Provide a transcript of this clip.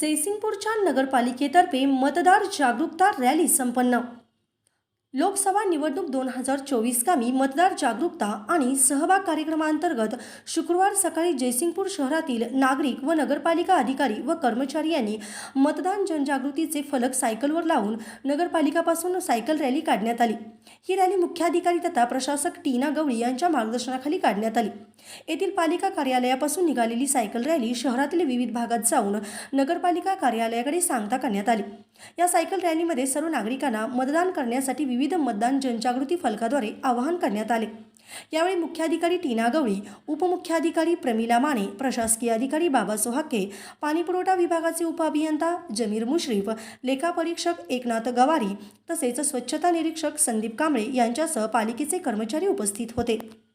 जयसिंगपूरच्या नगरपालिकेतर्फे मतदार जागरूकता रॅली संपन्न. लोकसभा निवडणूक दोन हजार चोवीस कामी मतदार जागरूकता आणि सहभाग कार्यक्रमांतर्गत शुक्रवार सकाळी जयसिंगपूर शहरातील नागरिक व नगरपालिका अधिकारी व कर्मचारी यांनी मतदान जनजागृतीचे फलक सायकलवर लावून नगरपालिकापासून सायकल रॅली काढण्यात आली. ही रॅली मुख्याधिकारी तथा प्रशासक टीना गवळी यांच्या मार्गदर्शनाखाली काढण्यात आली. येथील पालिका कार्यालयापासून निघालेली सायकल रॅली शहरातील विविध भागात जाऊन नगरपालिका कार्यालयाकडे सांगता करण्यात आली. या सायकल रॅलीमध्ये सर्व नागरिकांना मतदान करण्यासाठी विविध मतदान जनजागृती फलकाद्वारे आवाहन करण्यात आले. यावेळी मुख्याधिकारी टीना गवळी उपमुख्याधिकारी प्रमिला माने प्रशासकीय अधिकारी बाबा सोहाके पाणीपुरवठा विभागाचे उपअभियंता जमीर मुश्रीफ लेखापरीक्षक एकनाथ गवारी तसेच स्वच्छता निरीक्षक संदीप कांबळे यांच्यासह पालिकेचे कर्मचारी उपस्थित होते.